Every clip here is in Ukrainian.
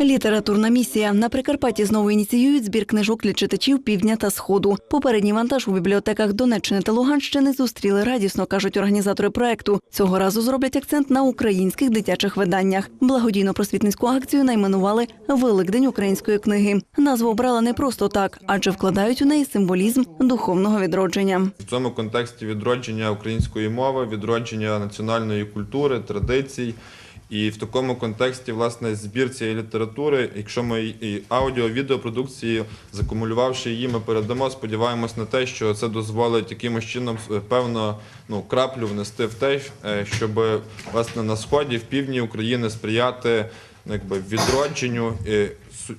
Літературна місія на Прикарпатті знову ініціюють збір книжок для читачів півдня та сходу. Попередній вантаж у бібліотеках Донеччини та Луганщини зустріли радісно, кажуть організатори проекту. Цього разу зроблять акцент на українських дитячих виданнях. Благодійно-просвітницьку акцію найменували Великдень української книги. Назву обрала не просто так, адже вкладають у неї символізм духовного відродження. В цьому контексті відродження української мови, відродження національної культури, традицій. І в такому контексті, власне, збір цієї літератури, якщо ми і аудіо, відеопродукції, закумулювавши її, ми передамо, сподіваємось на те, що це дозволить якимось чином е, певно ну, краплю внести в те, е, щоб власне на сході, в півдні України сприяти якби, відродженню е,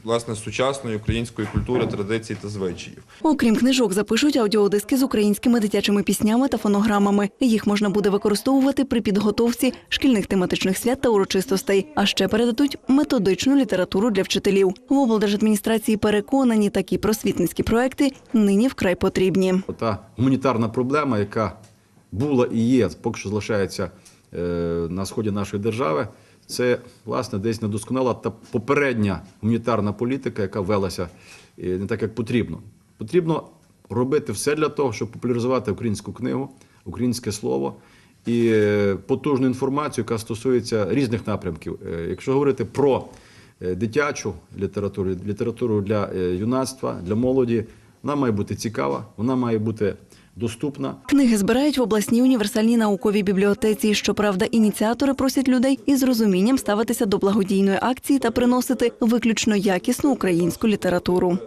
власне сучасної української культури, традицій та звичаїв. Окрім книжок, запишуть аудіодиски з українськими дитячими піснями та фонограмами. Їх можна буде використовувати при підготовці шкільних тематичних свят та урочистостей. А ще передадуть методичну літературу для вчителів. В облдержадміністрації переконані, такі просвітницькі проекти нині вкрай потрібні. Та гуманітарна проблема, яка була і є, поки що залишається е, на сході нашої держави, це власне десь недосконала та попередня гуманітарна політика, яка велася е, не так, як потрібно. Потрібно робити все для того, щоб популяризувати українську книгу, українське слово і е, потужну інформацію, яка стосується різних напрямків. Е, Якщо говорити про дитячу літературу, літературу для юнацтва, для молоді, вона має бути цікава, вона має бути доступна. Книги збирають в обласній універсальній науковій бібліотеці. Щоправда, ініціатори просять людей із розумінням ставитися до благодійної акції та приносити виключно якісну українську літературу.